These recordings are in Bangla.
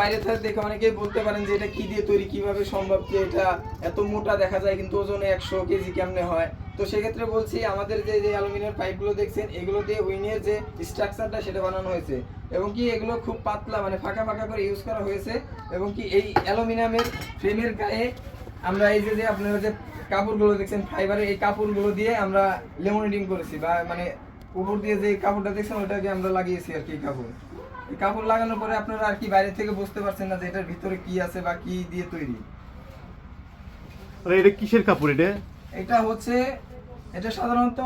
বাইরে থেকে, দেখে অনেকেই বলতে পারেন যে এটা কি দিয়ে তৈরি, কীভাবে সম্ভব, যে এটা এত মোটা দেখা যায়, কিন্তু ওজনে একশো কেজি কেমনে হয়? তো সেক্ষেত্রে বলছি, আমাদের যে যে অ্যালুমিনিয়াম পাইপগুলো দেখছেন, এগুলো দিয়ে উইনের যে স্ট্রাকচারটা সেটা বানানো হয়েছে। এবং কি এগুলো খুব পাতলা মানে ফাঁকা ফাঁকা করে ইউজ করা হয়েছে। এবং কি এই অ্যালুমিনিয়ামের ফ্রেমের গায়ে আমরা এই যে যে আপনারা যে কাপড়গুলো দেখছেন, ফাইবারের এই কাপড়গুলো দিয়ে আমরা লেমোনেটিং করেছি, বা মানে উপর দিয়ে যে কাপড়টা দেখছেন, ওটাকে আমরা লাগিয়েছি আর কি কাপড়। কাপড় লাগানোর পরে আপনারা আর কি বাইরে থেকে বুঝতে পারছেন না যে এটার ভিতরে কি আছে বা কি দিয়ে তৈরি। এটা কিসের কাপড় এটা? এটা হচ্ছে এটা সাধারণত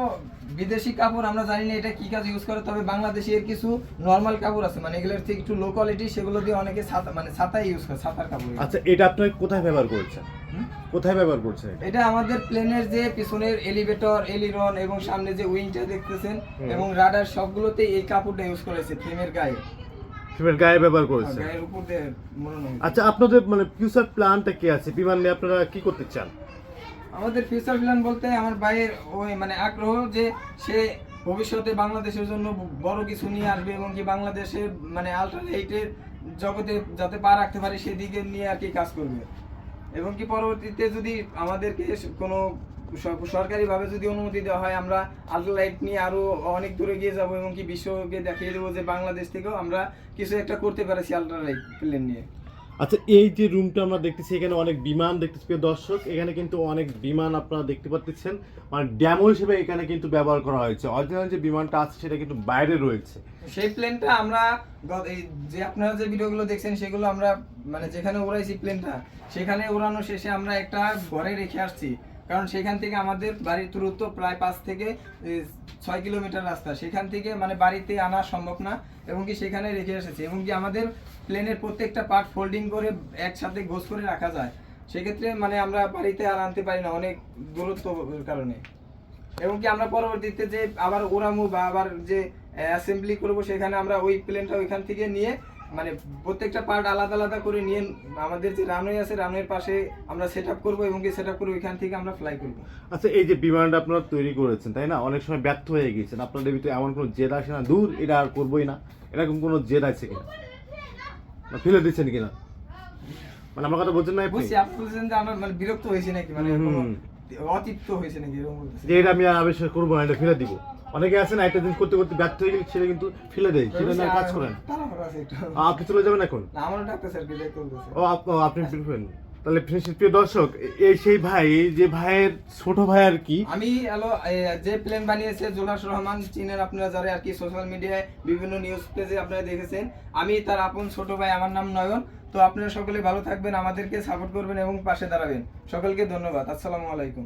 বিদেশি কাপড় আমরা জানি না এটা কি কাজ ইউজ করে তবে বাংলাদেশি এর কিছু নর্মাল কাপড় আছে। মানে এগুলোর থেকে একটু লো কোয়ালিটি সেগুলো দিয়ে অনেকে ছাতা মানে ছাতা ইউজ করে ছাতার কাপড় আচ্ছা এটা আপনার কোথায় ব্যবহার করছেন? কোথায় ব্যবহার করছেন এটা? আমাদের প্লেনের যে পিছনের এলিভেটর এলিরন এবং সামনে যে উইংটা দেখতেছেন এবং রাডার সবগুলোতে এই কাপড়টা ইউজ করেছে ফ্রেমের গায়ে। ফিমের গায়ে ব্যবহার করেছেন। গায়ের উপর দিয়ে হয় আচ্ছা আপনাদের মানে ফিউচার প্ল্যানটা কি আছে? বিমান নিয়ে আপনারা কি করতে চান? আমাদের ফিউচার প্ল্যান বলতে আমার ভাইয়ের ওই মানে আগ্রহ যে সে ভবিষ্যতে বাংলাদেশের জন্য বড় কিছু নিয়ে আসবে এবং কি বাংলাদেশের মানে আলট্রালাইটের জগতে যাতে পা রাখতে পারে সেদিকে নিয়ে আর কি কাজ করবে। এবং কি পরবর্তীতে যদি আমাদেরকে কোনো সরকারিভাবে যদি অনুমতি দেওয়া হয় আমরা আলট্রালাইট নিয়ে আরও অনেক দূরে গিয়ে যাব এবং কি বিশ্বকে দেখিয়ে দেবো যে বাংলাদেশ থেকেও আমরা কিছু একটা করতে পারছি আলট্রালাইট প্লেন নিয়ে। আচ্ছা এই যে রুমটা আমরা দেখতেছি এখানে অনেক বিমান দেখতেছি দর্শক। এখানে কিন্তু অনেক বিমান আপনারা দেখতে পাচ্ছেন। মানে ড্যামো হিসেবে এখানে কিন্তু ব্যবহার করা হয়েছে। অরিজিনাল যে বিমানটা আছে সেটা কিন্তু বাইরে রয়েছে। সেই প্লেনটা আমরা এই যে আপনারা যে ভিডিওগুলো দেখছেন সেগুলো আমরা মানে যেখানে উড়াইছি প্লেনটা সেখানে উড়ানো শেষে আমরা একটা ঘরে রেখে আসছি। কারণ সেখান থেকে আমাদের বাড়ির দূরত্ব প্রায় পাঁচ থেকে ছয় কিলোমিটার রাস্তা। সেখান থেকে মানে বাড়িতে আনা সম্ভব না, এবং কি সেখানে রেখে এসেছে। এবং কি আমাদের প্লেনের প্রত্যেকটা পার্ট ফোল্ডিং করে একসাথে গোছ করে রাখা যায়। সেক্ষেত্রে মানে আমরা বাড়িতে আর আনতে পারি না অনেক দূরত্বের কারণে। এবং কি আমরা পরবর্তীতে যে আবার ওরামু বা আবার যে অ্যাসেম্বলি করব সেখানে আমরা ওই প্লেনটা ওইখান থেকে নিয়ে মানে প্রত্যেকটা পার্ট আলাদা আলাদা করে নিয়ে আমাদের যে রানওয়ে আছে রানওয়ের পাশে আমরা সেট আপ করব এবং কি সেট আপ করে ওইখান থেকে আমরা ফ্লাই করব। আচ্ছা এই যে বিমানটা আপনারা তৈরি করেছেন তাই না? অনেক সময় ব্যর্থ হয়ে গিয়েছেন। আপনাদের ভিতরে এমন কোনো জেদ আসে না? দূর এটা আর করবোই না। এরকম কোনো জেদ আছে কিনা? না ফেলে দিচ্ছেন কিনা? মানে আমার কথা বলছেন না বুঝছি আপনি বলছেন যে আমরা মানে বিরক্ত হয়েছি নাকি? মানে। অতিপ্ত হয়েছে নাকি? এরকম যে এটা আমি আর আবিষ্কার করব না এটা ফেলে দিব। অনেকে আছে না একটা জিনিস করতে করতে ব্যর্থ হয়ে গেলে সেটা কিন্তু ফেলে দেয় সেটা নিয়ে কাজ করেন। আপনি চলে যাবেন এখন? না ও আপনি ফিরবেন তাহলে প্রিয় দর্শক এই সেই ভাই যে ভাইয়ের ছোট ভাই আর কি। আমি এ, যে প্লেন বানিয়েছে জোলাস রহমান চীনের আপনারা যারা আর কি সোশ্যাল মিডিয়ায় বিভিন্ন নিউজ পেজে আপনারা দেখেছেন আমি তার আপন ছোট ভাই আমার নাম নয়ন। তো আপনারা সকলে ভালো থাকবেন আমাদেরকে সাপোর্ট করবেন এবং পাশে দাঁড়াবেন। সকলকে ধন্যবাদ। আসসালামু আলাইকুম।